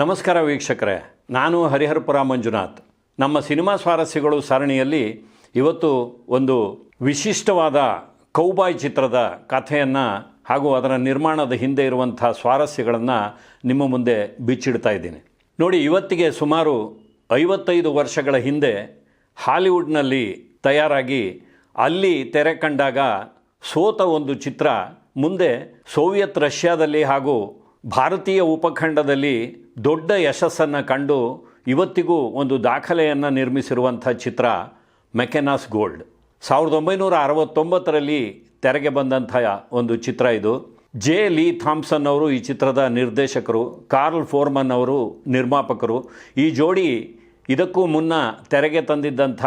ನಮಸ್ಕಾರ ವೀಕ್ಷಕರೇ, ನಾನು ಹರಿಹರಪುರ ಮಂಜುನಾಥ್. ನಮ್ಮ ಸಿನಿಮಾ ಸ್ವಾರಸ್ಯಗಳು ಸರಣಿಯಲ್ಲಿ ಇವತ್ತು ಒಂದು ವಿಶಿಷ್ಟವಾದ ಕೌಬಾಯ್ ಚಿತ್ರದ ಕಥೆಯನ್ನು ಹಾಗೂ ಅದರ ನಿರ್ಮಾಣದ ಹಿಂದೆ ಇರುವಂಥ ಸ್ವಾರಸ್ಯಗಳನ್ನು ನಿಮ್ಮ ಮುಂದೆ ಬಿಚ್ಚಿಡ್ತಾ ಇದ್ದೀನಿ. ನೋಡಿ, ಇವತ್ತಿಗೆ ಸುಮಾರು ಐವತ್ತೈದು ವರ್ಷಗಳ ಹಿಂದೆ ಹಾಲಿವುಡ್ನಲ್ಲಿ ತಯಾರಾಗಿ ಅಲ್ಲಿ ತೆರೆ ಕಂಡಾಗ ಸೋತ ಒಂದು ಚಿತ್ರ ಮುಂದೆ ಸೋವಿಯತ್ ರಷ್ಯಾದಲ್ಲಿ ಹಾಗೂ ಭಾರತೀಯ ಉಪಖಂಡದಲ್ಲಿ ದೊಡ್ಡ ಯಶಸ್ಸನ್ನು ಕಂಡು ಇವತ್ತಿಗೂ ಒಂದು ದಾಖಲೆಯನ್ನು ನಿರ್ಮಿಸಿರುವಂಥ ಚಿತ್ರ ಮೆಕೆನಾಸ್ ಗೋಲ್ಡ್. ಸಾವಿರದ ಒಂಬೈನೂರ ಅರವತ್ತೊಂಬತ್ತರಲ್ಲಿ ತೆರೆಗೆ ಬಂದಂಥ ಒಂದು ಚಿತ್ರ ಇದು. ಜೆ. ಲೀ ಥಾಮ್ಸನ್ ಅವರು ಈ ಚಿತ್ರದ ನಿರ್ದೇಶಕರು, ಕಾರ್ಲ್ ಫೋರ್ಮನ್ ಅವರು ನಿರ್ಮಾಪಕರು. ಈ ಜೋಡಿ ಇದಕ್ಕೂ ಮುನ್ನ ತೆರೆಗೆ ತಂದಿದ್ದಂಥ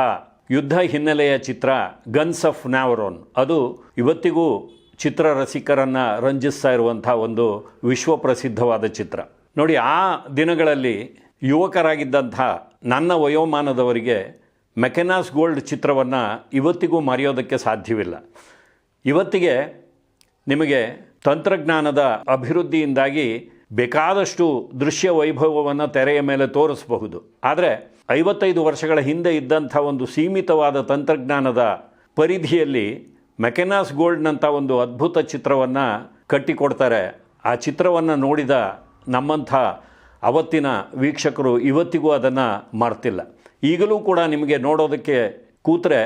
ಯುದ್ಧ ಹಿನ್ನೆಲೆಯ ಚಿತ್ರ ಗನ್ಸ್ ಆಫ್ ನ್ಯಾವರೋನ್. ಅದು ಇವತ್ತಿಗೂ ಚಿತ್ರ ರಸಿಕರನ್ನು ರಂಜಿಸ್ತಾ ಇರುವಂಥ ಒಂದು ವಿಶ್ವಪ್ರಸಿದ್ಧವಾದ ಚಿತ್ರ. ನೋಡಿ, ಆ ದಿನಗಳಲ್ಲಿ ಯುವಕರಾಗಿದ್ದಂಥ ನನ್ನ ವಯೋಮಾನದವರಿಗೆ ಮೆಕೆನಾಸ್ ಗೋಲ್ಡ್ ಚಿತ್ರವನ್ನು ಇವತ್ತಿಗೂ ಮರೆಯೋದಕ್ಕೆ ಸಾಧ್ಯವಿಲ್ಲ. ಇವತ್ತಿಗೆ ನಿಮಗೆ ತಂತ್ರಜ್ಞಾನದ ಅಭಿವೃದ್ಧಿಯಿಂದಾಗಿ ಬೇಕಾದಷ್ಟು ದೃಶ್ಯ ವೈಭವವನ್ನು ತೆರೆಯ ಮೇಲೆ ತೋರಿಸಬಹುದು. ಆದರೆ ಐವತ್ತೈದು ವರ್ಷಗಳ ಹಿಂದೆ ಇದ್ದಂಥ ಒಂದು ಸೀಮಿತವಾದ ತಂತ್ರಜ್ಞಾನದ ಪರಿಧಿಯಲ್ಲಿ ಮೆಕೆನಾಸ್ ಗೋಲ್ಡ್ನಂಥ ಒಂದು ಅದ್ಭುತ ಚಿತ್ರವನ್ನು ಕಟ್ಟಿಕೊಡ್ತಾರೆ. ಆ ಚಿತ್ರವನ್ನು ನೋಡಿದ ನಮ್ಮಂಥ ಅವತ್ತಿನ ವೀಕ್ಷಕರು ಇವತ್ತಿಗೂ ಅದನ್ನು ಮರ್ತಿಲ್ಲ. ಈಗಲೂ ಕೂಡ ನಿಮಗೆ ನೋಡೋದಕ್ಕೆ ಕೂತ್ರೆ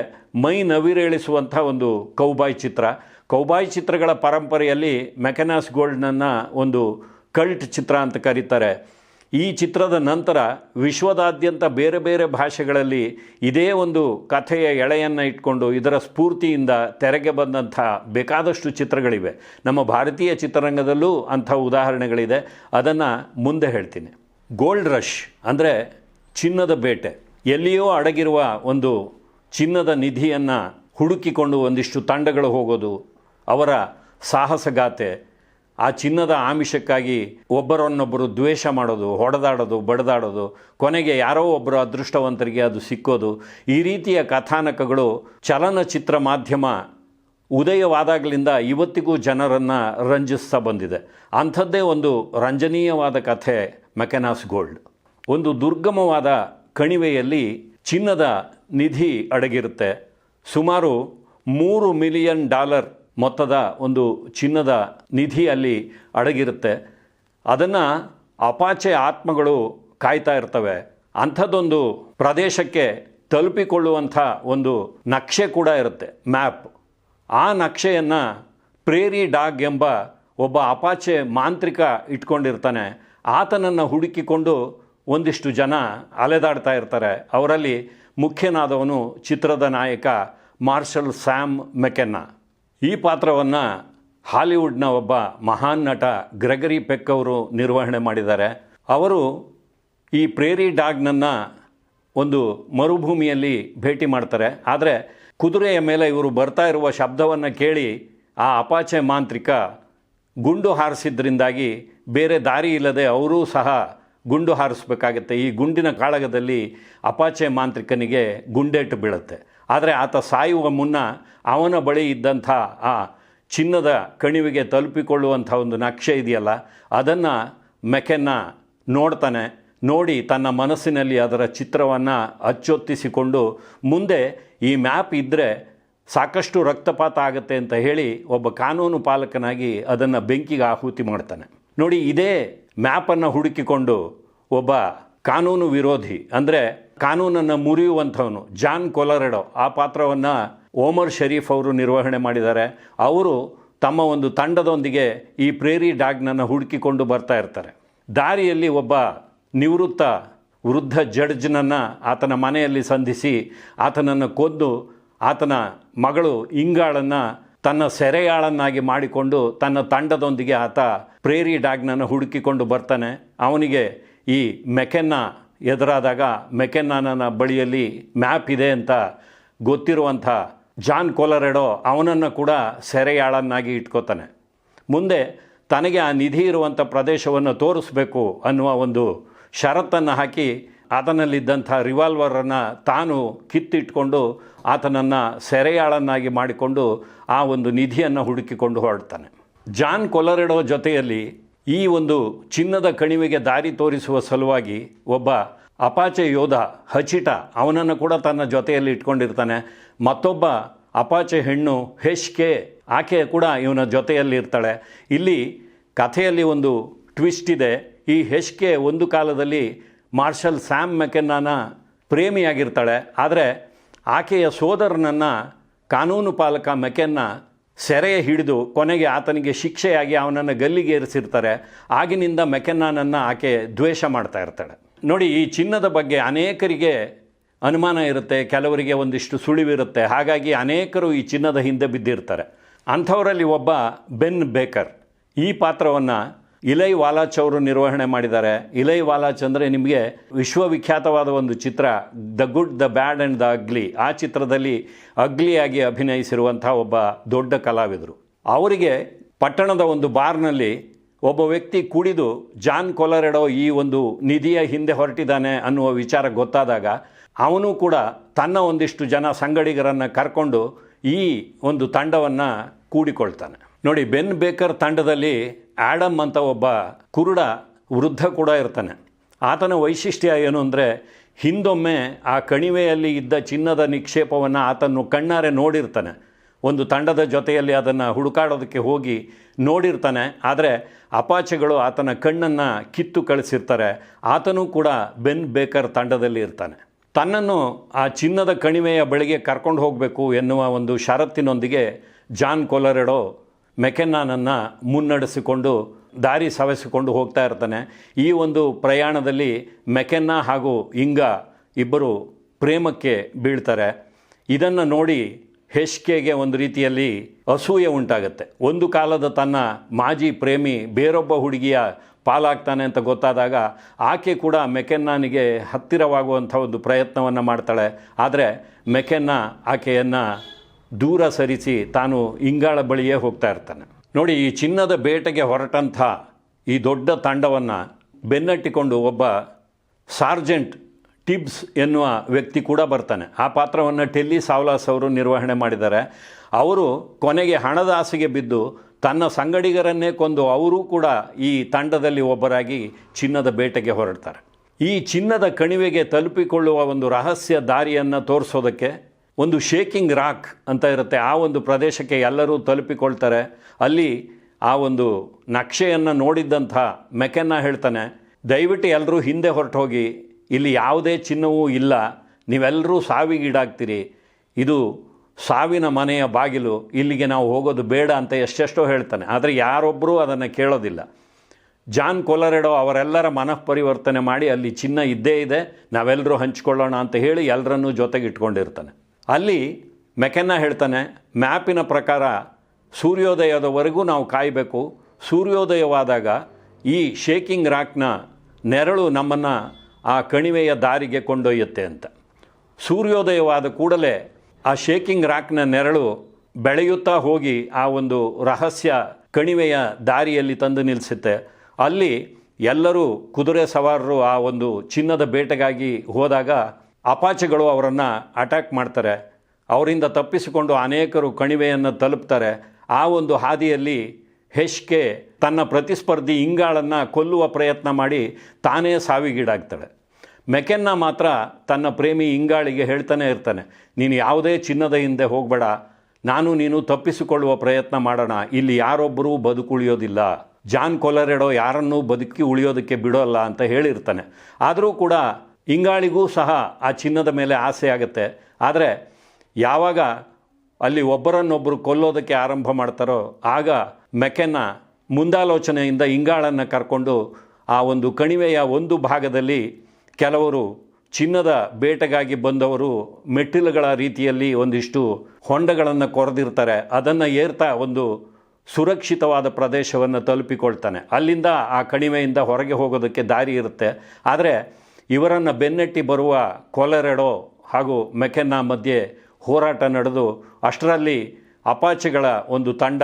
ಮೈ ನವಿರೇಳಿಸುವಂಥ ಒಂದು ಕೌಬಾಯ್ ಚಿತ್ರ. ಕೌಬಾಯ್ ಚಿತ್ರಗಳ ಪರಂಪರೆಯಲ್ಲಿ ಮೆಕೆನಾಸ್ ಗೋಲ್ಡ್ನನ್ನು ಒಂದು ಕಲ್ಟ್ ಚಿತ್ರ ಅಂತ ಕರೀತಾರೆ. ಈ ಚಿತ್ರದ ನಂತರ ವಿಶ್ವದಾದ್ಯಂತ ಬೇರೆ ಬೇರೆ ಭಾಷೆಗಳಲ್ಲಿ ಇದೇ ಒಂದು ಕಥೆಯ ಎಳೆಯನ್ನು ಇಟ್ಕೊಂಡು ಇದರ ಸ್ಫೂರ್ತಿಯಿಂದ ತೆರೆಗೆ ಬಂದಂಥ ಬೇಕಾದಷ್ಟು ಚಿತ್ರಗಳಿವೆ. ನಮ್ಮ ಭಾರತೀಯ ಚಿತ್ರರಂಗದಲ್ಲೂ ಅಂಥ ಉದಾಹರಣೆಗಳಿದೆ. ಅದನ್ನು ಮುಂದೆ ಹೇಳ್ತೀನಿ. ಗೋಲ್ಡ್ ರಶ್ ಅಂದರೆ ಚಿನ್ನದ ಬೇಟೆ. ಎಲ್ಲಿಯೋ ಅಡಗಿರುವ ಒಂದು ಚಿನ್ನದ ನಿಧಿಯನ್ನು ಹುಡುಕಿಕೊಂಡು ಒಂದಿಷ್ಟು ತಂಡಗಳು ಹೋಗೋದು ಅವರ ಸಾಹಸಗಾಥೆ. ಆ ಚಿನ್ನದ ಆಮಿಷಕ್ಕಾಗಿ ಒಬ್ಬರನ್ನೊಬ್ಬರು ದ್ವೇಷ ಮಾಡೋದು, ಹೊಡೆದಾಡೋದು, ಬಡದಾಡೋದು, ಕೊನೆಗೆ ಯಾರೋ ಒಬ್ಬರು ಅದೃಷ್ಟವಂತರಿಗೆ ಅದು ಸಿಕ್ಕೋದು, ಈ ರೀತಿಯ ಕಥಾನಕಗಳು ಚಲನಚಿತ್ರ ಮಾಧ್ಯಮ ಉದಯವಾದಾಗಲಿಂದ ಇವತ್ತಿಗೂ ಜನರನ್ನು ರಂಜಿಸ್ತಾ ಬಂದಿದೆ. ಅಂಥದ್ದೇ ಒಂದು ರಂಜನೀಯವಾದ ಕಥೆ ಮೆಕೆನಾಸ್ ಗೋಲ್ಡ್. ಒಂದು ದುರ್ಗಮವಾದ ಕಣಿವೆಯಲ್ಲಿ ಚಿನ್ನದ ನಿಧಿ ಅಡಗಿರುತ್ತೆ. ಸುಮಾರು ಮೂರು ಮಿಲಿಯನ್ ಡಾಲರ್ ಮೊತ್ತದ ಒಂದು ಚಿನ್ನದ ನಿಧಿ ಅಲ್ಲಿ ಅಡಗಿರುತ್ತೆ. ಅದನ್ನು ಅಪಾಚೆ ಆತ್ಮಗಳು ಕಾಯ್ತಾ ಇರ್ತವೆ. ಅಂಥದ್ದೊಂದು ಪ್ರದೇಶಕ್ಕೆ ತಲುಪಿಕೊಳ್ಳುವಂಥ ಒಂದು ನಕ್ಷೆ ಕೂಡ ಇರುತ್ತೆ, ಮ್ಯಾಪ್. ಆ ನಕ್ಷೆಯನ್ನು ಪ್ರೇರಿ ಡಾಗ್ ಎಂಬ ಒಬ್ಬ ಅಪಾಚೆ ಮಾಂತ್ರಿಕ ಇಟ್ಕೊಂಡಿರ್ತಾನೆ. ಆತನನ್ನು ಹುಡುಕಿಕೊಂಡು ಒಂದಿಷ್ಟು ಜನ ಅಲೆದಾಡ್ತಾ ಇರ್ತಾರೆ. ಅವರಲ್ಲಿ ಮುಖ್ಯನಾದವನು ಚಿತ್ರದ ನಾಯಕ ಮಾರ್ಷಲ್ ಸ್ಯಾಮ್ ಮೆಕೆನ್ನ. ಈ ಪಾತ್ರವನ್ನು ಹಾಲಿವುಡ್ನ ಒಬ್ಬ ಮಹಾನ್ ನಟ ಗ್ರೆಗರಿ ಪೆಕ್ ಅವರು ನಿರ್ವಹಣೆ ಮಾಡಿದ್ದಾರೆ. ಅವರು ಈ ಪ್ರೇರಿ ಡಾಗ್ನನ್ನು ಒಂದು ಮರುಭೂಮಿಯಲ್ಲಿ ಭೇಟಿ ಮಾಡ್ತಾರೆ. ಆದರೆ ಕುದುರೆಯ ಮೇಲೆ ಇವರು ಬರ್ತಾ ಇರುವ ಶಬ್ದವನ್ನು ಕೇಳಿ ಆ ಅಪಾಚೆ ಮಾಂತ್ರಿಕ ಗುಂಡು ಹಾರಿಸಿದ್ರಿಂದಾಗಿ ಬೇರೆ ದಾರಿ ಇಲ್ಲದೆ ಅವರೂ ಸಹ ಗುಂಡು ಹಾರಿಸ್ಬೇಕಾಗತ್ತೆ. ಈ ಗುಂಡಿನ ಕಾಳಗದಲ್ಲಿ ಅಪಾಚೆ ಮಾಂತ್ರಿಕನಿಗೆ ಗುಂಡೇಟು ಬೀಳುತ್ತೆ. ಆದರೆ ಆತ ಸಾಯುವ ಮುನ್ನ ಅವನ ಬಳಿ ಇದ್ದಂಥ ಆ ಚಿನ್ನದ ಕಣಿವೆಗೆ ತಲುಪಿಕೊಳ್ಳುವಂಥ ಒಂದು ನಕ್ಷೆ ಇದೆಯಲ್ಲ, ಅದನ್ನು ಮೆಕೆನ್ನ ನೋಡ್ತಾನೆ. ನೋಡಿ ತನ್ನ ಮನಸ್ಸಿನಲ್ಲಿ ಅದರ ಚಿತ್ರವನ್ನು ಅಚ್ಚೊತ್ತಿಸಿಕೊಂಡು, ಮುಂದೆ ಈ ಮ್ಯಾಪ್ ಇದ್ದರೆ ಸಾಕಷ್ಟು ರಕ್ತಪಾತ ಆಗುತ್ತೆ ಅಂತ ಹೇಳಿ ಒಬ್ಬ ಕಾನೂನು ಪಾಲಕನಾಗಿ ಅದನ್ನು ಬೆಂಕಿಗೆ ಆಹುತಿ ಮಾಡ್ತಾನೆ. ನೋಡಿ ಇದೇ ಮ್ಯಾಪನ್ನು ಹುಡುಕಿಕೊಂಡು ಒಬ್ಬ ಕಾನೂನು ವಿರೋಧಿ ಅಂದರೆ ಕಾನೂನನ್ನು ಮುರಿಯುವಂಥವನು. ಜಾನ್ ಕೊಲರೆಡೋ ಆ ಪಾತ್ರವನ್ನು ಓಮರ್ ಶರೀಫ್ ಅವರು ನಿರ್ವಹಣೆ ಮಾಡಿದ್ದಾರೆ. ಅವರು ತಮ್ಮ ಒಂದು ತಂಡದೊಂದಿಗೆ ಈ ಪ್ರೇರಿ ಡಾಗ್ನನ್ನು ಹುಡುಕಿಕೊಂಡು ಬರ್ತಾ ಇರ್ತಾರೆ. ದಾರಿಯಲ್ಲಿ ಒಬ್ಬ ನಿವೃತ್ತ ವೃದ್ಧ ಜಡ್ಜ್ನನ್ನು ಆತನ ಮನೆಯಲ್ಲಿ ಸಂಧಿಸಿ ಆತನನ್ನು ಕೊಂದು ಆತನ ಮಗಳು ಇಂಗಾಳನ್ನು ತನ್ನ ಸೆರೆಯಾಳನ್ನಾಗಿ ಮಾಡಿಕೊಂಡು ತನ್ನ ತಂಡದೊಂದಿಗೆ ಆತ ಪ್ರೇರಿ ಡಾಗ್ನನ್ನು ಹುಡುಕಿಕೊಂಡು ಬರ್ತಾನೆ. ಅವನಿಗೆ ಈ ಮೆಕೆನ್ನ ಎದುರಾದಾಗ ಮೆಕೆನ್ನಾನನ ಬಳಿಯಲ್ಲಿ ಮ್ಯಾಪ್ ಇದೆ ಅಂತ ಗೊತ್ತಿರುವಂಥ ಜಾನ್ ಕೊಲರೆಡೋ ಅವನನ್ನು ಕೂಡ ಸೆರೆಯಾಳನ್ನಾಗಿ ಇಟ್ಕೋತಾನೆ. ಮುಂದೆ ತನಗೆ ಆ ನಿಧಿ ಇರುವಂಥ ಪ್ರದೇಶವನ್ನು ತೋರಿಸ್ಬೇಕು ಅನ್ನುವ ಒಂದು ಷರತ್ತನ್ನು ಹಾಕಿ ಆತನಲ್ಲಿದ್ದಂಥ ರಿವಾಲ್ವರನ್ನು ತಾನು ಕಿತ್ತಿಟ್ಕೊಂಡು ಆತನನ್ನು ಸೆರೆಯಾಳನ್ನಾಗಿ ಮಾಡಿಕೊಂಡು ಆ ಒಂದು ನಿಧಿಯನ್ನು ಹುಡುಕಿಕೊಂಡು ಹೊರಡ್ತಾನೆ. ಜಾನ್ ಕೊಲರೆಡೋ ಜೊತೆಯಲ್ಲಿ ಈ ಒಂದು ಚಿನ್ನದ ಕಣಿವೆಗೆ ದಾರಿ ತೋರಿಸುವ ಸಲುವಾಗಿ ಒಬ್ಬ ಅಪಾಚೆ ಯೋಧ ಹಚಿಟ ಅವನನ್ನು ಕೂಡ ತನ್ನ ಜೊತೆಯಲ್ಲಿ ಇಟ್ಕೊಂಡಿರ್ತಾನೆ. ಮತ್ತೊಬ್ಬ ಅಪಾಚೆ ಹೆಣ್ಣು ಹೆಶ್ಕೆ ಆಕೆ ಕೂಡ ಇವನ ಜೊತೆಯಲ್ಲಿ ಇರ್ತಾಳೆ. ಇಲ್ಲಿ ಕಥೆಯಲ್ಲಿ ಒಂದು ಟ್ವಿಸ್ಟ್ ಇದೆ. ಈ ಹೆಶ್ಕೆ ಒಂದು ಕಾಲದಲ್ಲಿ ಮಾರ್ಷಲ್ ಸ್ಯಾಮ್ ಮೆಕೆನ್ನಾನ ಪ್ರೇಮಿಯಾಗಿರ್ತಾಳೆ. ಆದರೆ ಆಕೆಯ ಸೋದರನನ್ನು ಕಾನೂನು ಪಾಲಕ ಮೆಕೆನ್ನ ಸೆರೆ ಹಿಡಿದು ಕೊನೆಗೆ ಆತನಿಗೆ ಶಿಕ್ಷೆಯಾಗಿ ಅವನನ್ನು ಗಲ್ಲಿಗೆ ಏರಿಸಿರ್ತಾರೆ. ಆಗಿನಿಂದ ಮೆಕೆನ್ನಾನನ್ನು ಆಕೆ ದ್ವೇಷ ಮಾಡ್ತಾ ಇರ್ತಾಳೆ. ನೋಡಿ, ಈ ಚಿನ್ನದ ಬಗ್ಗೆ ಅನೇಕರಿಗೆ ಅನುಮಾನ ಇರುತ್ತೆ, ಕೆಲವರಿಗೆ ಒಂದಿಷ್ಟು ಸುಳಿವಿರುತ್ತೆ ಹಾಗಾಗಿ ಅನೇಕರು ಈ ಚಿನ್ನದ ಹಿಂದೆ ಬಿದ್ದಿರ್ತಾರೆ. ಅಂಥವರಲ್ಲಿ ಒಬ್ಬ ಬೆನ್ ಬೇಕರ್ ಈ ಪಾತ್ರವನ್ನು ಇಲೈ ವಾಲಾಚ್ ಅವರು ನಿರ್ವಹಣೆ ಮಾಡಿದ್ದಾರೆ. ಇಲೈ ವಾಲಾಚ್ ಅಂದರೆ ನಿಮಗೆ ವಿಶ್ವವಿಖ್ಯಾತವಾದ ಒಂದು ಚಿತ್ರ the good the bad and the ugly ಆ ಚಿತ್ರದಲ್ಲಿ ಅಗ್ಲಿಯಾಗಿ ಅಭಿನಯಿಸಿರುವಂಥ ಒಬ್ಬ ದೊಡ್ಡ ಕಲಾವಿದರು. ಅವರಿಗೆ ಪಟ್ಟಣದ ಒಂದು ಬಾರ್ನಲ್ಲಿ ಒಬ್ಬ ವ್ಯಕ್ತಿ ಕುಡಿದು, ಜಾನ್ ಕೊಲರೆಡೋ ಈ ಒಂದು ನಿಧಿಯ ಹಿಂದೆ ಹೊರಟಿದ್ದಾನೆ ಅನ್ನುವ ವಿಚಾರ ಗೊತ್ತಾದಾಗ, ಅವನು ಕೂಡ ತನ್ನ ಒಂದಿಷ್ಟು ಜನ ಸಂಗಡಿಗರನ್ನು ಕರ್ಕೊಂಡು ಈ ಒಂದು ತಂಡವನ್ನು ಕೂಡಿಕೊಳ್ತಾನೆ. ನೋಡಿ, ಬೆನ್ ಬೇಕರ್ ತಂಡದಲ್ಲಿ ಆ್ಯಡಮ್ ಅಂತ ಒಬ್ಬ ಕುರುಡ ವೃದ್ಧ ಕೂಡ ಇರ್ತಾನೆ. ಆತನ ವೈಶಿಷ್ಟ್ಯ ಏನು ಅಂದರೆ, ಹಿಂದೊಮ್ಮೆ ಆ ಕಣಿವೆಯಲ್ಲಿ ಇದ್ದ ಚಿನ್ನದ ನಿಕ್ಷೇಪವನ್ನು ಆತನು ಕಣ್ಣಾರೆ ನೋಡಿರ್ತಾನೆ. ಒಂದು ತಂಡದ ಜೊತೆಯಲ್ಲಿ ಅದನ್ನು ಹುಡುಕಾಡೋದಕ್ಕೆ ಹೋಗಿ ನೋಡಿರ್ತಾನೆ. ಆದರೆ ಅಪಾಚೆಗಳು ಆತನ ಕಣ್ಣನ್ನು ಕಿತ್ತು ಕಳಿಸಿರ್ತಾರೆ. ಆತನೂ ಕೂಡ ಬೆನ್ ಬೇಕರ್ ತಂಡದಲ್ಲಿ ಇರ್ತಾನೆ. ತನ್ನನ್ನು ಆ ಚಿನ್ನದ ಕಣಿವೆಯ ಬಳಿಗೆ ಕರ್ಕೊಂಡು ಹೋಗಬೇಕು ಎನ್ನುವ ಒಂದು ಷರತ್ತಿನೊಂದಿಗೆ ಜಾನ್ ಕೊಲರೆಡೋ ಮೆಕೆನ್ನಾನನ್ನು ಮುನ್ನಡೆಸಿಕೊಂಡು, ದಾರಿ ಸವೆಸಿಕೊಂಡು ಹೋಗ್ತಾ ಇರ್ತಾನೆ. ಈ ಒಂದು ಪ್ರಯಾಣದಲ್ಲಿ ಮೆಕೆನ್ನಾ ಹಾಗೂ ಇಂಗ ಇಬ್ಬರು ಪ್ರೇಮಕ್ಕೆ ಬೀಳ್ತಾರೆ. ಇದನ್ನು ನೋಡಿ ಹೆಶ್ಕೆಗೆ ಒಂದು ರೀತಿಯಲ್ಲಿ ಅಸೂಯೆ ಉಂಟಾಗುತ್ತೆ. ಒಂದು ಕಾಲದ ತನ್ನ ಮಾಜಿ ಪ್ರೇಮಿ ಬೇರೊಬ್ಬ ಹುಡುಗಿಯ ಪಾಲಾಗ್ತಾನೆ ಅಂತ ಗೊತ್ತಾದಾಗ ಆಕೆ ಕೂಡ ಮೆಕೆನ್ನಾನಿಗೆ ಹತ್ತಿರವಾಗುವಂಥ ಒಂದು ಪ್ರಯತ್ನವನ್ನು ಮಾಡ್ತಾಳೆ. ಆದರೆ ಮೆಕೆನ್ನ ಆಕೆಯನ್ನು ದೂರ ಸರಿಸಿ ತಾನು ಇಂಗಾಳ ಬಳಿಯೇ ಹೋಗ್ತಾ ಇರ್ತಾನೆ. ನೋಡಿ, ಈ ಚಿನ್ನದ ಬೇಟೆಗೆ ಹೊರಟಂಥ ಈ ದೊಡ್ಡ ತಂಡವನ್ನು ಬೆನ್ನಟ್ಟಿಕೊಂಡು ಒಬ್ಬ ಸಾರ್ಜೆಂಟ್ ಟಿಬ್ಸ್ ಎನ್ನುವ ವ್ಯಕ್ತಿ ಕೂಡ ಬರ್ತಾನೆ. ಆ ಪಾತ್ರವನ್ನು ಟೆಲ್ಲಿ ಸಾವ್ಲಾಸ್ ಅವರು ನಿರ್ವಹಣೆ ಮಾಡಿದ್ದಾರೆ. ಅವರು ಕೊನೆಗೆ ಹಣದ ಆಸೆಗೆ ಬಿದ್ದು ತನ್ನ ಸಂಗಡಿಗರನ್ನೇ ಕೊಂದು ಅವರೂ ಕೂಡ ಈ ತಂಡದಲ್ಲಿ ಒಬ್ಬರಾಗಿ ಚಿನ್ನದ ಬೇಟೆಗೆ ಹೊರಡ್ತಾರೆ. ಈ ಚಿನ್ನದ ಕಣಿವೆಗೆ ತಲುಪಿಕೊಳ್ಳುವ ಒಂದು ರಹಸ್ಯ ದಾರಿಯನ್ನು ತೋರಿಸೋದಕ್ಕೆ ಒಂದು ಶೇಕಿಂಗ್ ರಾಕ್ ಅಂತ ಇರುತ್ತೆ. ಆ ಒಂದು ಪ್ರದೇಶಕ್ಕೆ ಎಲ್ಲರೂ ತಲುಪಿಕೊಳ್ತಾರೆ. ಅಲ್ಲಿ ಆ ಒಂದು ನಕ್ಷೆಯನ್ನು ನೋಡಿದ್ದಂಥ ಮೆಕೆನ್ನ ಹೇಳ್ತಾನೆ, ದಯವಿಟ್ಟು ಎಲ್ಲರೂ ಹಿಂದೆ ಹೊರಟು ಹೋಗಿ ಇಲ್ಲಿ ಯಾವುದೇ ಚಿನ್ನವೂ ಇಲ್ಲ. ನೀವೆಲ್ಲರೂ ಸಾವಿಗೀಡಾಗ್ತೀರಿ ಇದು ಸಾವಿನ ಮನೆಯ ಬಾಗಿಲು. ಇಲ್ಲಿಗೆ ನಾವು ಹೋಗೋದು ಬೇಡ ಅಂತ ಎಷ್ಟೆಷ್ಟೋ ಹೇಳ್ತಾನೆ. ಆದರೆ ಯಾರೊಬ್ಬರೂ ಅದನ್ನು ಕೇಳೋದಿಲ್ಲ. ಜಾನ್ ಕೊಲರೆಡೋ ಅವರೆಲ್ಲರ ಮನಃಪರಿವರ್ತನೆ ಮಾಡಿ ಅಲ್ಲಿ ಚಿನ್ನ ಇದ್ದೇ ಇದೆ. ನಾವೆಲ್ಲರೂ ಹಂಚ್ಕೊಳ್ಳೋಣ ಅಂತ ಹೇಳಿ ಎಲ್ಲರನ್ನೂ ಜೊತೆಗೆ ಇಟ್ಕೊಂಡಿರ್ತಾನೆ ಅಲ್ಲಿ ಮೆಕೆನ್ನ ಹೇಳ್ತಾನೆ, ಮ್ಯಾಪಿನ ಪ್ರಕಾರ ಸೂರ್ಯೋದಯದವರೆಗೂ ನಾವು ಕಾಯಬೇಕು. ಸೂರ್ಯೋದಯವಾದಾಗ ಈ ಶೇಕಿಂಗ್ ರಾಕ್ನ ನೆರಳು ನಮ್ಮನ್ನು ಆ ಕಣಿವೆಯ ದಾರಿಗೆ ಕೊಂಡೊಯ್ಯುತ್ತೆ ಅಂತ. ಸೂರ್ಯೋದಯವಾದ ಕೂಡಲೇ ಆ ಶೇಕಿಂಗ್ ರಾಕ್ನ ನೆರಳು ಬೆಳೆಯುತ್ತಾ ಹೋಗಿ ಆ ಒಂದು ರಹಸ್ಯ ಕಣಿವೆಯ ದಾರಿಯಲ್ಲಿ ತಂದು ನಿಲ್ಲಿಸುತ್ತೆ. ಅಲ್ಲಿ ಎಲ್ಲರೂ ಕುದುರೆ ಸವಾರರು ಆ ಒಂದು ಚಿನ್ನದ ಬೇಟೆಗಾಗಿ ಹೋದಾಗ ಅಪಾಚೆಗಳು ಅವರನ್ನು ಅಟ್ಯಾಕ್ ಮಾಡ್ತಾರೆ. ಅವರಿಂದ ತಪ್ಪಿಸಿಕೊಂಡು ಅನೇಕರು ಕಣಿವೆಯನ್ನು ತಲುಪ್ತಾರೆ. ಆ ಒಂದು ಹಾದಿಯಲ್ಲಿ ಹೆಶ್ಕೆ ತನ್ನ ಪ್ರತಿಸ್ಪರ್ಧಿ ಇಂಗಾಳನ್ನು ಕೊಲ್ಲುವ ಪ್ರಯತ್ನ ಮಾಡಿ ತಾನೇ ಸಾವಿಗೀಡಾಗ್ತಾಳೆ. ಮೆಕೆನ್ನ ಮಾತ್ರ ತನ್ನ ಪ್ರೇಮಿ ಇಂಗಾಳಿಗೆ ಹೇಳ್ತಾನೆ ಇರ್ತಾನೆ, ನೀನು ಯಾವುದೇ ಚಿನ್ನದ ಹಿಂದೆ ಹೋಗಬೇಡ. ನಾನು ನೀನು ತಪ್ಪಿಸಿಕೊಳ್ಳುವ ಪ್ರಯತ್ನ ಮಾಡೋಣ. ಇಲ್ಲಿ ಯಾರೊಬ್ಬರೂ ಬದುಕುಳಿಯೋದಿಲ್ಲ ಜಾನ್ ಕೊಲರೆಡೋ ಯಾರನ್ನೂ ಬದುಕಿ ಉಳಿಯೋದಕ್ಕೆ ಬಿಡೋಲ್ಲ ಅಂತ ಹೇಳಿರ್ತಾನೆ. ಆದರೂ ಕೂಡ ಇಂಗಾಳಿಗೂ ಸಹ ಆ ಚಿನ್ನದ ಮೇಲೆ ಆಸೆ ಆಗುತ್ತೆ. ಆದರೆ ಯಾವಾಗ ಅಲ್ಲಿ ಒಬ್ಬರನ್ನೊಬ್ಬರು ಕೊಲ್ಲೋದಕ್ಕೆ ಆರಂಭ ಮಾಡ್ತಾರೋ, ಆಗ ಮೆಕೆನ್ನ ಮುಂದಾಲೋಚನೆಯಿಂದ ಇಂಗಾಳನ್ನು ಕರ್ಕೊಂಡು ಆ ಒಂದು ಕಣಿವೆಯ ಒಂದು ಭಾಗದಲ್ಲಿ ಕೆಲವರು ಚಿನ್ನದ ಬೇಟೆಗಾಗಿ ಬಂದವರು ಮೆಟ್ಟಿಲುಗಳ ರೀತಿಯಲ್ಲಿ ಒಂದಿಷ್ಟು ಹೊಂಡಗಳನ್ನು ಕೊರೆದಿರ್ತಾರೆ. ಅದನ್ನು ಏರ್ತಾ ಒಂದು ಸುರಕ್ಷಿತವಾದ ಪ್ರದೇಶವನ್ನು ತಲುಪಿಕೊಳ್ತಾನೆ. ಅಲ್ಲಿಂದ ಆ ಕಣಿವೆಯಿಂದ ಹೊರಗೆ ಹೋಗೋದಕ್ಕೆ ದಾರಿ ಇರುತ್ತೆ. ಆದರೆ ಇವರನ್ನು ಬೆನ್ನಟ್ಟಿ ಬರುವ ಕೊಲೆರೆಡೋ ಹಾಗೂ ಮೆಕೆನ್ನ ಮಧ್ಯೆ ಹೋರಾಟ ನಡೆದು ಅಷ್ಟರಲ್ಲಿ ಅಪಾಚೆಗಳ ಒಂದು ತಂಡ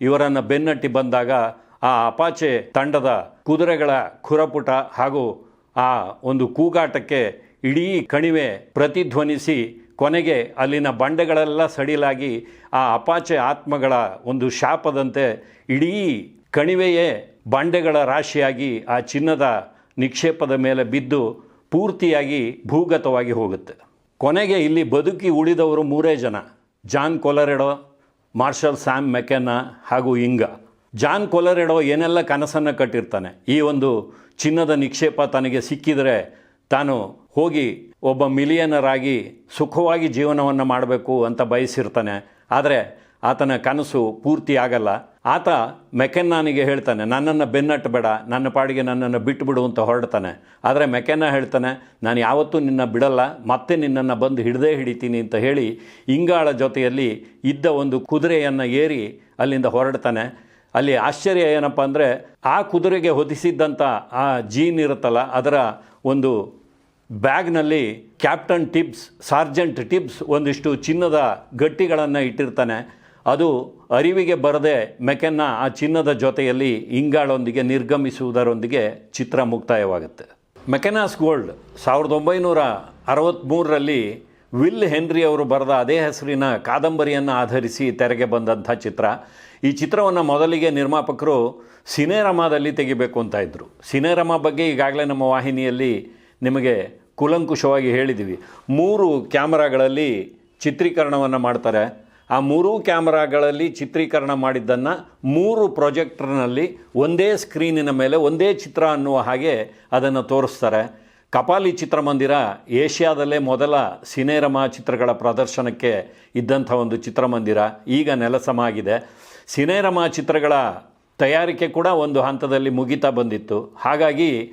ಇವರನ್ನು ಬೆನ್ನಟ್ಟಿ ಬಂದಾಗ ಆ ಅಪಾಚೆ ತಂಡದ ಕುದುರೆಗಳ ಖುರಪುಟ ಹಾಗೂ ಆ ಒಂದು ಕೂಗಾಟಕ್ಕೆ ಇಡೀ ಕಣಿವೆ ಪ್ರತಿಧ್ವನಿಸಿ ಕೊನೆಗೆ ಅಲ್ಲಿನ ಬಂಡೆಗಳೆಲ್ಲ ಸಡಿಲಾಗಿ ಆ ಅಪಾಚೆ ಆತ್ಮಗಳ ಒಂದು ಶಾಪದಂತೆ ಇಡೀ ಕಣಿವೆಯೇ ಬಂಡೆಗಳ ರಾಶಿಯಾಗಿ ಆ ಚಿನ್ನದ ನಿಕ್ಷೇಪದ ಮೇಲೆ ಬಿದ್ದು ಪೂರ್ತಿಯಾಗಿ ಭೂಗತವಾಗಿ ಹೋಗುತ್ತೆ. ಕೊನೆಗೆ ಇಲ್ಲಿ ಬದುಕಿ ಉಳಿದವರು ಮೂರೇ ಜನ. John Colorado, Marshal Sam Mackenna ಹಾಗೂ ಇಂಗ. ಜಾನ್ ಕೊಲರೆಡೋ ಏನೆಲ್ಲ ಕನಸನ್ನು ಕಟ್ಟಿರ್ತಾನೆ? ಈ ಒಂದು ಚಿನ್ನದ ನಿಕ್ಷೇಪ ತನಗೆ ಸಿಕ್ಕಿದರೆ ತಾನು ಹೋಗಿ ಒಬ್ಬ ಮಿಲಿಯನರ್ ಆಗಿ ಸುಖವಾಗಿ ಜೀವನವನ್ನು ಮಾಡಬೇಕು ಅಂತ ಬಯಸಿರ್ತಾನೆ. ಆದರೆ ಆತನ ಕನಸು ಪೂರ್ತಿ ಆಗಲ್ಲ. ಆತ ಮೆಕೆನ್ನಾನಿಗೆ ಹೇಳ್ತಾನೆ, ನನ್ನನ್ನು ಬೆನ್ನಟ್ಟಬೇಡ, ನನ್ನ ಪಾಡಿಗೆ ನನ್ನನ್ನು ಬಿಟ್ಟುಬಿಡು ಅಂತ ಹೊರಡ್ತಾನೆ. ಆದರೆ ಮೆಕೆನ್ನ ಹೇಳ್ತಾನೆ, ನಾನು ಯಾವತ್ತೂ ನಿನ್ನ ಬಿಡಲ್ಲ, ಮತ್ತೆ ನಿನ್ನನ್ನು ಬಂದು ಹಿಡದೇ ಹಿಡಿತೀನಿ ಅಂತ ಹೇಳಿ ಇಂಗಾಳ ಜೊತೆಯಲ್ಲಿ ಇದ್ದ ಒಂದು ಕುದುರೆಯನ್ನು ಏರಿ ಅಲ್ಲಿಂದ ಹೊರಡ್ತಾನೆ. ಅಲ್ಲಿ ಆಶ್ಚರ್ಯ ಏನಪ್ಪ ಅಂದರೆ, ಆ ಕುದುರೆಗೆ ಹೊದಿಸಿದ್ದಂಥ ಆ ಜೀನ್ ಇರುತ್ತಲ್ಲ, ಅದರ ಒಂದು ಬ್ಯಾಗ್ನಲ್ಲಿ ಕ್ಯಾಪ್ಟನ್ ಟಿಪ್ಸ್, ಸಾರ್ಜೆಂಟ್ ಟಿಪ್ಸ್ ಒಂದಿಷ್ಟು ಚಿನ್ನದ ಗಟ್ಟಿಗಳನ್ನು ಇಟ್ಟಿರ್ತಾನೆ. ಅದು ಅರಿವಿಗೆ ಬರದೆ ಮೆಕೆನ್ನ ಆ ಚಿನ್ನದ ಜೊತೆಯಲ್ಲಿ ಇಂಗಾಳೊಂದಿಗೆ ನಿರ್ಗಮಿಸುವುದರೊಂದಿಗೆ ಚಿತ್ರ ಮುಕ್ತಾಯವಾಗುತ್ತೆ. ಮೆಕೆನಾಸ್ ಗೋಲ್ಡ್ ಸಾವಿರದ ಒಂಬೈನೂರ ಅರವತ್ತ್ಮೂರರಲ್ಲಿ ವಿಲ್ ಹೆನ್ರಿ ಅವರು ಬರೆದ ಅದೇ ಹೆಸರಿನ ಕಾದಂಬರಿಯನ್ನು ಆಧರಿಸಿ ತೆರೆಗೆ ಬಂದಂಥ ಚಿತ್ರ. ಈ ಚಿತ್ರವನ್ನು ಮೊದಲಿಗೆ ನಿರ್ಮಾಪಕರು ಸಿನೆರಮಾದಲ್ಲಿ ತೆಗಿಬೇಕು ಅಂತ ಇದ್ದರು ಸಿನೆರಮಾ ಬಗ್ಗೆ ಈಗಾಗಲೇ ನಮ್ಮ ವಾಹಿನಿಯಲ್ಲಿ ನಿಮಗೆ ಕುಲಂಕುಷವಾಗಿ ಹೇಳಿದ್ದೀವಿ. ಮೂರು ಕ್ಯಾಮರಾಗಳಲ್ಲಿ ಚಿತ್ರೀಕರಣವನ್ನು ಮಾಡ್ತಾರೆ. ಆ ಮೂರೂ ಕ್ಯಾಮ್ರಾಗಳಲ್ಲಿ ಚಿತ್ರೀಕರಣ ಮಾಡಿದ್ದನ್ನು ಮೂರು ಪ್ರೊಜೆಕ್ಟರ್ನಲ್ಲಿ ಒಂದೇ ಸ್ಕ್ರೀನಿನ ಮೇಲೆ ಒಂದೇ ಚಿತ್ರ ಅನ್ನುವ ಹಾಗೆ ಅದನ್ನು ತೋರಿಸ್ತಾರೆ. ಕಪಾಲಿ ಚಿತ್ರಮಂದಿರ ಏಷ್ಯಾದಲ್ಲೇ ಮೊದಲ ಸಿನೇರಮಾ ಚಿತ್ರಗಳ ಪ್ರದರ್ಶನಕ್ಕೆ ಇದ್ದಂಥ ಒಂದು ಚಿತ್ರಮಂದಿರ. ಈಗ ನೆಲಸಮಾಗಿದೆ. ಸಿನೆರಮಾ ಚಿತ್ರಗಳ ತಯಾರಿಕೆ ಕೂಡ ಒಂದು ಹಂತದಲ್ಲಿ ಮುಗಿತಾ ಬಂದಿತ್ತು. ಹಾಗಾಗಿ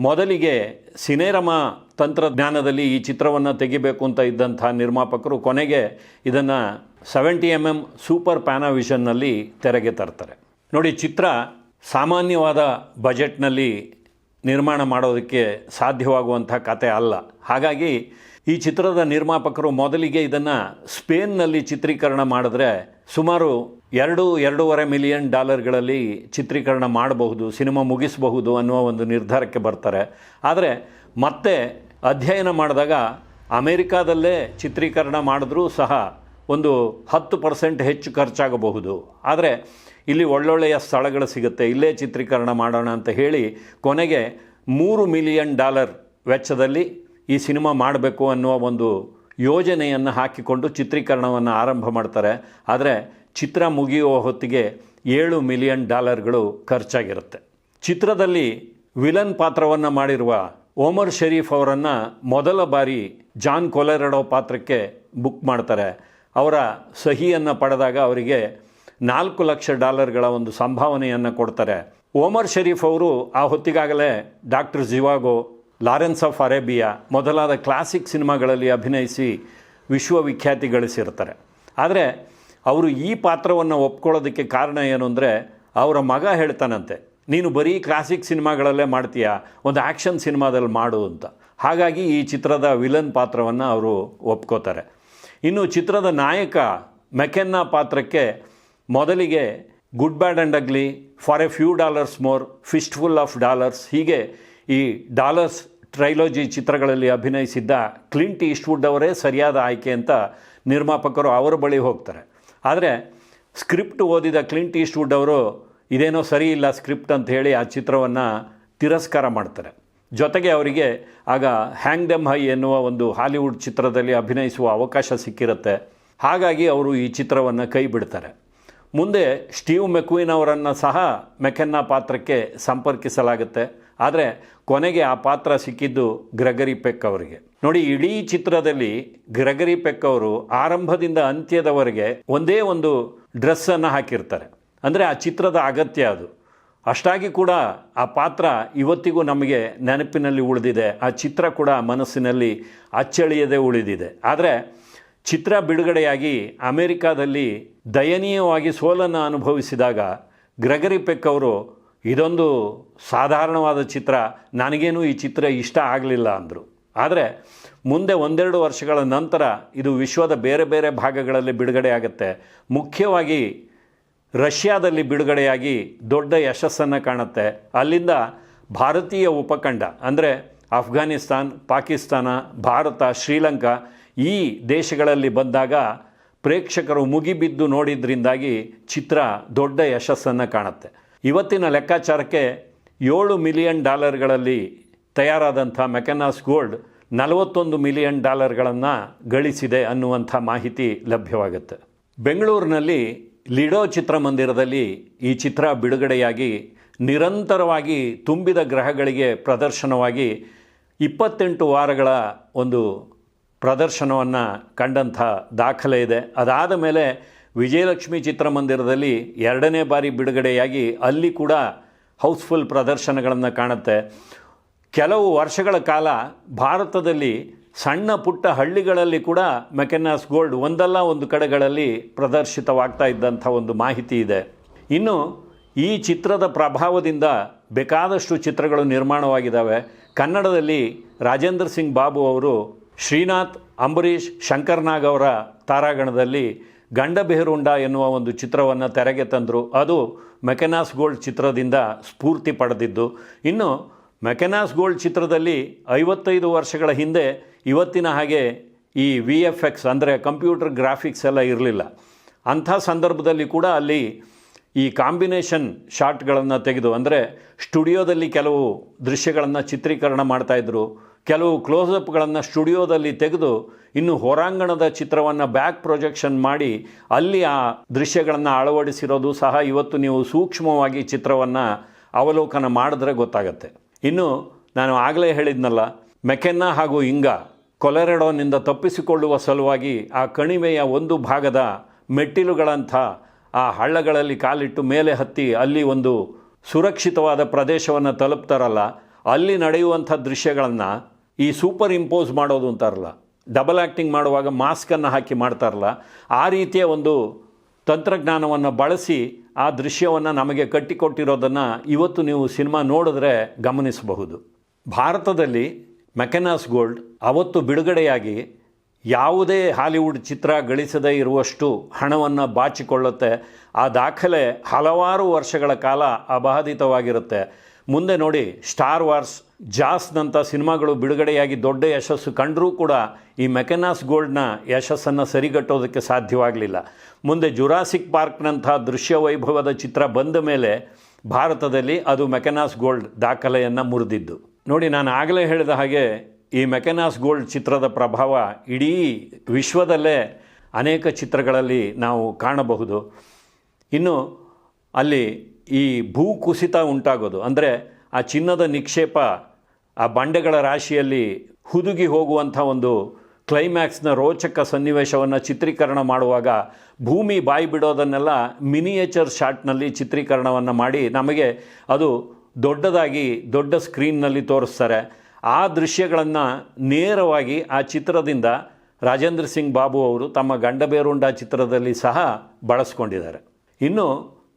ಮೊದಲಿಗೆ ಸಿನೆರಮಾ ತಂತ್ರಜ್ಞಾನದಲ್ಲಿ ಈ ಚಿತ್ರವನ್ನು ತೆಗಿಬೇಕು ಅಂತ ಇದ್ದಂಥ ನಿರ್ಮಾಪಕರು ಕೊನೆಗೆ ಇದನ್ನು ಸೆವೆಂಟಿ ಎಂ ಎಂ ಸೂಪರ್ ಪ್ಯಾನಾವಿಷನ್ನಲ್ಲಿ ತೆರೆಗೆ ತರ್ತಾರೆ. ನೋಡಿ, ಚಿತ್ರ ಸಾಮಾನ್ಯವಾದ ಬಜೆಟ್ನಲ್ಲಿ ನಿರ್ಮಾಣ ಮಾಡೋದಕ್ಕೆ ಸಾಧ್ಯವಾಗುವಂಥ ಕತೆ ಅಲ್ಲ. ಹಾಗಾಗಿ ಈ ಚಿತ್ರದ ನಿರ್ಮಾಪಕರು ಮೊದಲಿಗೆ ಇದನ್ನು ಸ್ಪೇನ್ನಲ್ಲಿ ಚಿತ್ರೀಕರಣ ಮಾಡಿದ್ರೆ ಸುಮಾರು ಎರಡು, ಎರಡೂವರೆ ಮಿಲಿಯನ್ ಡಾಲರ್ಗಳಲ್ಲಿ ಚಿತ್ರೀಕರಣ ಮಾಡಬಹುದು, ಸಿನಿಮಾ ಮುಗಿಸಬಹುದು ಅನ್ನುವ ಒಂದು ನಿರ್ಧಾರಕ್ಕೆ ಬರ್ತಾರೆ. ಆದರೆ ಮತ್ತೆ ಅಧ್ಯಯನ ಮಾಡಿದಾಗ ಅಮೇರಿಕಾದಲ್ಲೇ ಚಿತ್ರೀಕರಣ ಮಾಡಿದ್ರೂ ಸಹ ಒಂದು ಹತ್ತು ಪರ್ಸೆಂಟ್ ಹೆಚ್ಚು ಖರ್ಚಾಗಬಹುದು. ಆದರೆ ಇಲ್ಲಿ ಒಳ್ಳೊಳ್ಳೆಯ ಸ್ಥಳಗಳು ಸಿಗುತ್ತೆ. ಇಲ್ಲೇ ಚಿತ್ರೀಕರಣ ಮಾಡೋಣ ಅಂತ ಹೇಳಿ ಕೊನೆಗೆ ಮೂರು ಮಿಲಿಯನ್ ಡಾಲರ್ ವೆಚ್ಚದಲ್ಲಿ ಈ ಸಿನಿಮಾ ಮಾಡಬೇಕು ಅನ್ನುವ ಒಂದು ಯೋಜನೆಯನ್ನು ಹಾಕಿಕೊಂಡು ಚಿತ್ರೀಕರಣವನ್ನು ಆರಂಭ ಮಾಡ್ತಾರೆ. ಆದರೆ ಚಿತ್ರ ಮುಗಿಯುವ ಹೊತ್ತಿಗೆ ಏಳು ಮಿಲಿಯನ್ ಡಾಲರ್ಗಳು ಖರ್ಚಾಗಿರುತ್ತೆ. ಚಿತ್ರದಲ್ಲಿ ವಿಲನ್ ಪಾತ್ರವನ್ನು ಮಾಡಿರುವ ಓಮರ್ ಶರೀಫ್ ಅವರನ್ನು ಮೊದಲ ಬಾರಿ ಜಾನ್ ಕೊಲೆರಡೋ ಪಾತ್ರಕ್ಕೆ ಬುಕ್ ಮಾಡ್ತಾರೆ. ಅವರ ಸಹಿಯನ್ನು ಪಡೆದಾಗ ಅವರಿಗೆ ನಾಲ್ಕು ಲಕ್ಷ ಡಾಲರ್ಗಳ ಒಂದು ಸಂಭಾವನೆಯನ್ನು ಕೊಡ್ತಾರೆ. ಓಮರ್ ಶರೀಫ್ ಅವರು ಆ ಹೊತ್ತಿಗಾಗಲೇ doctor Zhivago, Lawrence of Arabia ಮೊದಲಾದ ಕ್ಲಾಸಿಕ್ ಸಿನಿಮಾಗಳಲ್ಲಿ ಅಭಿನಯಿಸಿ ವಿಶ್ವವಿಖ್ಯಾತಿ ಗಳಿಸಿರ್ತಾರೆ. ಆದರೆ ಅವರು ಈ ಪಾತ್ರವನ್ನು ಒಪ್ಕೊಳ್ಳೋದಕ್ಕೆ ಕಾರಣ ಏನು ಅಂದರೆ ಅವರ ಮಗ ಹೇಳ್ತಾನಂತೆ, ನೀನು ಬರೀ ಕ್ಲಾಸಿಕ್ ಸಿನಿಮಾಗಳಲ್ಲೇ ಮಾಡ್ತೀಯಾ? ಒಂದು ಆ್ಯಕ್ಷನ್ ಸಿನಿಮಾದಲ್ಲಿ ಮಾಡು ಅಂತ. ಹಾಗಾಗಿ ಈ ಚಿತ್ರದ ವಿಲನ್ ಪಾತ್ರವನ್ನು ಅವರು ಒಪ್ಕೋತಾರೆ. ಇನ್ನು ಚಿತ್ರದ ನಾಯಕ ಮೆಕೆನ್ನ ಪಾತ್ರಕ್ಕೆ ಮೊದಲಿಗೆ good, bad and ugly, for a few dollars more, fistful of dollars. ಹೀಗೆ ಈ ಡಾಲರ್ಸ್ ಟ್ರೈಲೋಜಿ ಚಿತ್ರಗಳಲ್ಲಿ ಅಭಿನಯಿಸಿದ್ದ ಕ್ಲಿಂಟ್ ಈಸ್ಟ್ವುಡ್ ಅವರೇ ಸರಿಯಾದ ಆಯ್ಕೆ ಅಂತ ನಿರ್ಮಾಪಕರು ಅವರ ಬಳಿ ಹೋಗ್ತಾರೆ. ಆದರೆ ಸ್ಕ್ರಿಪ್ಟ್ ಓದಿದ ಕ್ಲಿಂಟ್ ಈಸ್ಟ್ವುಡ್ ಅವರು, ಇದೇನೋ ಸರಿ ಇಲ್ಲ ಸ್ಕ್ರಿಪ್ಟ್ ಅಂತ ಹೇಳಿ ಆ ಚಿತ್ರವನ್ನು ತಿರಸ್ಕಾರ ಮಾಡ್ತಾರೆ. ಜೊತೆಗೆ ಅವರಿಗೆ ಆಗ ಹ್ಯಾಂಗ್ ದೆಮ್ ಹೈ ಎನ್ನುವ ಒಂದು ಹಾಲಿವುಡ್ ಚಿತ್ರದಲ್ಲಿ ಅಭಿನಯಿಸುವ ಅವಕಾಶ ಸಿಕ್ಕಿರುತ್ತೆ. ಹಾಗಾಗಿ ಅವರು ಈ ಚಿತ್ರವನ್ನು ಕೈ ಬಿಡ್ತಾರೆ. ಮುಂದೆ ಸ್ಟೀವ್ ಮೆಕ್ವಿನ್ ಅವರನ್ನು ಸಹ ಮೆಕೆನ್ನ ಪಾತ್ರಕ್ಕೆ ಸಂಪರ್ಕಿಸಲಾಗುತ್ತೆ. ಆದರೆ ಕೊನೆಗೆ ಆ ಪಾತ್ರ ಸಿಕ್ಕಿದ್ದು ಗ್ರೆಗರಿ ಪೆಕ್ ಅವರಿಗೆ. ನೋಡಿ, ಇಡೀ ಚಿತ್ರದಲ್ಲಿ ಗ್ರೆಗರಿ ಪೆಕ್ ಅವರು ಆರಂಭದಿಂದ ಅಂತ್ಯದವರೆಗೆ ಒಂದೇ ಒಂದು ಡ್ರೆಸ್ಸನ್ನು ಹಾಕಿರ್ತಾರೆ. ಅಂದರೆ ಆ ಚಿತ್ರದ ಅಗತ್ಯ ಅದು. ಅಷ್ಟಾಗಿ ಕೂಡ ಆ ಪಾತ್ರ ಇವತ್ತಿಗೂ ನಮಗೆ ನೆನಪಿನಲ್ಲಿ ಉಳಿದಿದೆ. ಆ ಚಿತ್ರ ಕೂಡ ಮನಸ್ಸಿನಲ್ಲಿ ಅಚ್ಚಳಿಯದೆ ಉಳಿದಿದೆ. ಆದರೆ ಚಿತ್ರ ಬಿಡುಗಡೆಯಾಗಿ ಅಮೆರಿಕಾದಲ್ಲಿ ದಯನೀಯವಾಗಿ ಸೋಲನ್ನು ಅನುಭವಿಸಿದಾಗ ಗ್ರೆಗರಿ ಪೆಕ್ ಅವರು, ಇದೊಂದು ಸಾಧಾರಣವಾದ ಚಿತ್ರ, ನನಗೇನು ಈ ಚಿತ್ರ ಇಷ್ಟ ಆಗಲಿಲ್ಲ ಅಂದರು. ಆದರೆ ಮುಂದೆ ಒಂದೆರಡು ವರ್ಷಗಳ ನಂತರ ಇದು ವಿಶ್ವದ ಬೇರೆ ಬೇರೆ ಭಾಗಗಳಲ್ಲಿ ಬಿಡುಗಡೆ ಆಗುತ್ತೆ ಮುಖ್ಯವಾಗಿ ರಷ್ಯಾದಲ್ಲಿ ಬಿಡುಗಡೆಯಾಗಿ ದೊಡ್ಡ ಯಶಸ್ಸನ್ನು ಕಾಣುತ್ತೆ. ಅಲ್ಲಿಂದ ಭಾರತೀಯ ಉಪಖಂಡ, ಅಂದರೆ ಅಫ್ಘಾನಿಸ್ತಾನ್ ಪಾಕಿಸ್ತಾನ, ಭಾರತ, ಶ್ರೀಲಂಕಾ ಈ ದೇಶಗಳಲ್ಲಿ ಬಂದಾಗ ಪ್ರೇಕ್ಷಕರು ಮುಗಿಬಿದ್ದು ನೋಡಿದ್ರಿಂದಾಗಿ ಚಿತ್ರ ದೊಡ್ಡ ಯಶಸ್ಸನ್ನು ಕಾಣುತ್ತೆ. ಇವತ್ತಿನ ಲೆಕ್ಕಾಚಾರಕ್ಕೆ ಏಳು ಮಿಲಿಯನ್ ಡಾಲರ್ಗಳಲ್ಲಿ ತಯಾರಾದಂಥ ಮೆಕನಾಸ್ ಗೋಲ್ಡ್ ನಲವತ್ತೊಂದು ಮಿಲಿಯನ್ ಡಾಲರ್ಗಳನ್ನು ಗಳಿಸಿದೆ ಅನ್ನುವಂಥ ಮಾಹಿತಿ ಲಭ್ಯವಾಗುತ್ತೆ. ಬೆಂಗಳೂರಿನಲ್ಲಿ ಲಿಡೋ ಚಿತ್ರಮಂದಿರದಲ್ಲಿ ಈ ಚಿತ್ರ ಬಿಡುಗಡೆಯಾಗಿ ನಿರಂತರವಾಗಿ ತುಂಬಿದ ಗ್ರಹಗಳಿಗೆ ಪ್ರದರ್ಶನವಾಗಿ ಇಪ್ಪತ್ತೆಂಟು ವಾರಗಳ ಒಂದು ಪ್ರದರ್ಶನವನ್ನು ಕಂಡಂಥ ದಾಖಲೆ ಇದೆ. ಅದಾದ ಮೇಲೆ ವಿಜಯಲಕ್ಷ್ಮಿ ಚಿತ್ರಮಂದಿರದಲ್ಲಿ ಎರಡನೇ ಬಾರಿ ಬಿಡುಗಡೆಯಾಗಿ ಅಲ್ಲಿ ಕೂಡ ಹೌಸ್ಫುಲ್ ಪ್ರದರ್ಶನಗಳನ್ನು ಕಾಣುತ್ತೆ. ಕೆಲವು ವರ್ಷಗಳ ಕಾಲ ಭಾರತದಲ್ಲಿ ಸಣ್ಣ ಪುಟ್ಟ ಹಳ್ಳಿಗಳಲ್ಲಿ ಕೂಡ ಮೆಕೆನಾಸ್ ಗೋಲ್ಡ್ ಒಂದಲ್ಲ ಒಂದು ಕಡೆಗಳಲ್ಲಿ ಪ್ರದರ್ಶಿತವಾಗ್ತಾ ಇದ್ದಂಥ ಒಂದು ಮಾಹಿತಿ ಇದೆ. ಇನ್ನು ಈ ಚಿತ್ರದ ಪ್ರಭಾವದಿಂದ ಬೇಕಾದಷ್ಟು ಚಿತ್ರಗಳು ನಿರ್ಮಾಣವಾಗಿದ್ದಾವೆ. ಕನ್ನಡದಲ್ಲಿ ರಾಜೇಂದ್ರ ಸಿಂಗ್ ಬಾಬು ಅವರು, ಶ್ರೀನಾಥ್, ಅಂಬರೀಷ್ ಶಂಕರ್ನಾಗ್ ಅವರ ತಾರಾಗಣದಲ್ಲಿ ಗಂಡಬೇರುಂಡ ಎನ್ನುವ ಒಂದು ಚಿತ್ರವನ್ನು ತೆರೆಗೆ ತಂದರು. ಅದು ಮೆಕೆನಾಸ್ ಗೋಲ್ಡ್ ಚಿತ್ರದಿಂದ ಸ್ಫೂರ್ತಿ ಪಡೆದಿದ್ದು. ಇನ್ನು ಮೆಕೆನಾಸ್ ಗೋಲ್ಡ್ ಚಿತ್ರದಲ್ಲಿ ಐವತ್ತೈದು ವರ್ಷಗಳ ಹಿಂದೆ ಇವತ್ತಿನ ಹಾಗೆ ಈ ವಿ ಎಫ್ ಎಕ್ಸ್ ಅಂದರೆ ಕಂಪ್ಯೂಟರ್ ಗ್ರಾಫಿಕ್ಸ್ ಎಲ್ಲ ಇರಲಿಲ್ಲ. ಅಂಥ ಸಂದರ್ಭದಲ್ಲಿ ಕೂಡ ಅಲ್ಲಿ ಈ ಕಾಂಬಿನೇಷನ್ ಶಾಟ್ಗಳನ್ನು ತೆಗೆದು ಅಂದರೆ ಸ್ಟುಡಿಯೋದಲ್ಲಿ ಕೆಲವು ದೃಶ್ಯಗಳನ್ನು ಚಿತ್ರೀಕರಣ ಮಾಡ್ತಾಯಿದ್ರು ಕೆಲವು ಕ್ಲೋಸಪ್ಗಳನ್ನು ಸ್ಟುಡಿಯೋದಲ್ಲಿ ತೆಗೆದು ಇನ್ನು ಹೊರಾಂಗಣದ ಚಿತ್ರವನ್ನು ಬ್ಯಾಕ್ ಪ್ರೊಜೆಕ್ಷನ್ ಮಾಡಿ ಅಲ್ಲಿ ಆ ದೃಶ್ಯಗಳನ್ನು ಅಳವಡಿಸಿರೋದು ಸಹ ಇವತ್ತು ನೀವು ಸೂಕ್ಷ್ಮವಾಗಿ ಚಿತ್ರವನ್ನು ಅವಲೋಕನ ಮಾಡಿದ್ರೆ ಗೊತ್ತಾಗತ್ತೆ. ಇನ್ನು ನಾನು ಆಗಲೇ ಹೇಳಿದ್ನಲ್ಲ, ಮೆಕೆನ್ನ ಹಾಗೂ ಇಂಗ ಕೊಲೆರೆಡೋನಿಂದ ತಪ್ಪಿಸಿಕೊಳ್ಳುವ ಸಲುವಾಗಿ ಆ ಕಣಿವೆಯ ಒಂದು ಭಾಗದ ಮೆಟ್ಟಿಲುಗಳಂಥ ಆ ಹಳ್ಳಗಳಲ್ಲಿ ಕಾಲಿಟ್ಟು ಮೇಲೆ ಹತ್ತಿ ಅಲ್ಲಿ ಒಂದು ಸುರಕ್ಷಿತವಾದ ಪ್ರದೇಶವನ್ನು ತಲುಪ್ತಾರಲ್ಲ, ಅಲ್ಲಿ ನಡೆಯುವಂಥ ದೃಶ್ಯಗಳನ್ನು ಈ ಸೂಪರ್ ಇಂಪೋಸ್ ಮಾಡೋದು ಅಂತಾರಲ್ಲ, ಡಬಲ್ ಆ್ಯಕ್ಟಿಂಗ್ ಮಾಡುವಾಗ ಮಾಸ್ಕನ್ನು ಹಾಕಿ ಮಾಡ್ತಾರಲ್ಲ, ಆ ರೀತಿಯ ಒಂದು ತಂತ್ರಜ್ಞಾನವನ್ನು ಬಳಸಿ ಆ ದೃಶ್ಯವನ್ನು ನಮಗೆ ಕಟ್ಟಿಕೊಟ್ಟಿರೋದನ್ನು ಇವತ್ತು ನೀವು ಸಿನಿಮಾ ನೋಡಿದ್ರೆ ಗಮನಿಸಬಹುದು. ಭಾರತದಲ್ಲಿ ಮೆಕೆನಾಸ್ ಗೋಲ್ಡ್ ಅವತ್ತು ಬಿಡುಗಡೆಯಾಗಿ ಯಾವುದೇ ಹಾಲಿವುಡ್ ಚಿತ್ರ ಗಳಿಸದೇ ಇರುವಷ್ಟು ಹಣವನ್ನು ಬಾಚಿಕೊಳ್ಳುತ್ತೆ. ಆ ದಾಖಲೆ ಹಲವಾರು ವರ್ಷಗಳ ಕಾಲ ಅಬಾಧಿತವಾಗಿರುತ್ತೆ. ಮುಂದೆ ನೋಡಿ, ಸ್ಟಾರ್ ವಾರ್ಸ್ ಜಾಸ್ನಂಥ ಸಿನಿಮಾಗಳು ಬಿಡುಗಡೆಯಾಗಿ ದೊಡ್ಡ ಯಶಸ್ಸು ಕಂಡರೂ ಕೂಡ ಈ ಮೆಕೆನಾಸ್ ಗೋಲ್ಡ್ನ ಯಶಸ್ಸನ್ನು ಸರಿಗಟ್ಟೋದಕ್ಕೆ ಸಾಧ್ಯವಾಗಲಿಲ್ಲ. ಮುಂದೆ ಜುರಾಸಿಕ್ ಪಾರ್ಕ್ನಂಥ ದೃಶ್ಯ ವೈಭವದ ಚಿತ್ರ ಬಂದ ಮೇಲೆ ಭಾರತದಲ್ಲಿ ಅದು ಮೆಕೆನಾಸ್ ಗೋಲ್ಡ್ ದಾಖಲೆಯನ್ನು ಮುರಿದಿದ್ದು. ನೋಡಿ, ನಾನು ಆಗಲೇ ಹೇಳಿದ ಹಾಗೆ ಈ ಮೆಕೆನಾಸ್ ಗೋಲ್ಡ್ ಚಿತ್ರದ ಪ್ರಭಾವ ಇಡೀ ವಿಶ್ವದಲ್ಲೇ ಅನೇಕ ಚಿತ್ರಗಳಲ್ಲಿ ನಾವು ಕಾಣಬಹುದು. ಇನ್ನು ಅಲ್ಲಿ ಈ ಭೂಕುಸಿತ ಉಂಟಾಗೋದು, ಅಂದರೆ ಆ ಚಿನ್ನದ ನಿಕ್ಷೇಪ, ಆ ಬಂಡೆಗಳ ರಾಶಿಯಲ್ಲಿ ಹುದುಗಿ ಹೋಗುವಂಥ ಒಂದು ಕ್ಲೈಮ್ಯಾಕ್ಸ್ನ ರೋಚಕ ಸನ್ನಿವೇಶವನ್ನು ಚಿತ್ರೀಕರಣ ಮಾಡುವಾಗ ಭೂಮಿ ಬಾಯಿ ಬಿಡೋದನ್ನೆಲ್ಲ ಮಿನಿಯೇಚರ್ ಶಾಟ್ನಲ್ಲಿ ಚಿತ್ರೀಕರಣವನ್ನು ಮಾಡಿ ನಮಗೆ ಅದು ದೊಡ್ಡದಾಗಿ, ದೊಡ್ಡ ಸ್ಕ್ರೀನ್ನಲ್ಲಿ ತೋರಿಸ್ತಾರೆ. ಆ ದೃಶ್ಯಗಳನ್ನು ನೇರವಾಗಿ ಆ ಚಿತ್ರದಿಂದ ರಾಜೇಂದ್ರ ಸಿಂಗ್ ಬಾಬು ಅವರು ತಮ್ಮ ಗಂಡಬೇರುಂಡ ಚಿತ್ರದಲ್ಲಿ ಸಹ ಬಳಸ್ಕೊಂಡಿದ್ದಾರೆ. ಇನ್ನು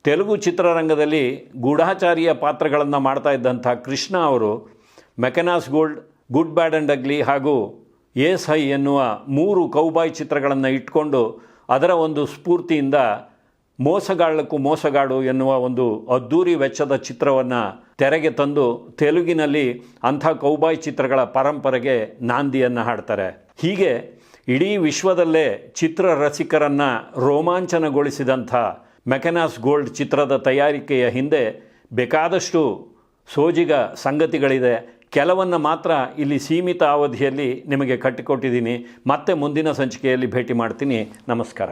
ತೆಲುಗು ಚಿತ್ರರಂಗದಲ್ಲಿ ಗೂಢಾಚಾರಿಯ ಪಾತ್ರಗಳನ್ನು ಮಾಡ್ತಾ ಇದ್ದಂಥ ಕೃಷ್ಣ ಅವರು Mackenna's gold, good, bad and ugly ಹಾಗೂ ಎಸ್ ಹೈ ಎನ್ನುವ ಮೂರು ಕೌಬಾಯ್ ಚಿತ್ರಗಳನ್ನು ಇಟ್ಕೊಂಡು ಅದರ ಒಂದು ಸ್ಫೂರ್ತಿಯಿಂದ ಮೋಸಗಾಳಕ್ಕೂ ಮೋಸಗಾಡು ಎನ್ನುವ ಒಂದು ಅದ್ದೂರಿ ವೆಚ್ಚದ ಚಿತ್ರವನ್ನು ತೆರೆಗೆ ತಂದು ತೆಲುಗಿನಲ್ಲಿ ಅಂಥ ಕೌಬಾಯ್ ಚಿತ್ರಗಳ ಪರಂಪರೆಗೆ ನಾಂದಿಯನ್ನು ಹಾಡ್ತಾರೆ. ಹೀಗೆ ಇಡೀ ವಿಶ್ವದಲ್ಲೇ ಚಿತ್ರ ರಸಿಕರನ್ನು ರೋಮಾಂಚನಗೊಳಿಸಿದಂಥ ಮೆಕೆನಾಸ್ ಗೋಲ್ಡ್ ಚಿತ್ರದ ತಯಾರಿಕೆಯ ಹಿಂದೆ ಬೇಕಾದಷ್ಟು ಸೋಜಿಗ ಸಂಗತಿಗಳಿದೆ. ಕೆಲವನ್ನು ಮಾತ್ರ ಇಲ್ಲಿ ಸೀಮಿತ ಅವಧಿಯಲ್ಲಿ ನಿಮಗೆ ಕಟ್ಟಿಕೊಟ್ಟಿದ್ದೀನಿ. ಮತ್ತೆ ಮುಂದಿನ ಸಂಚಿಕೆಯಲ್ಲಿ ಭೇಟಿ ಮಾಡ್ತೀನಿ. ನಮಸ್ಕಾರ.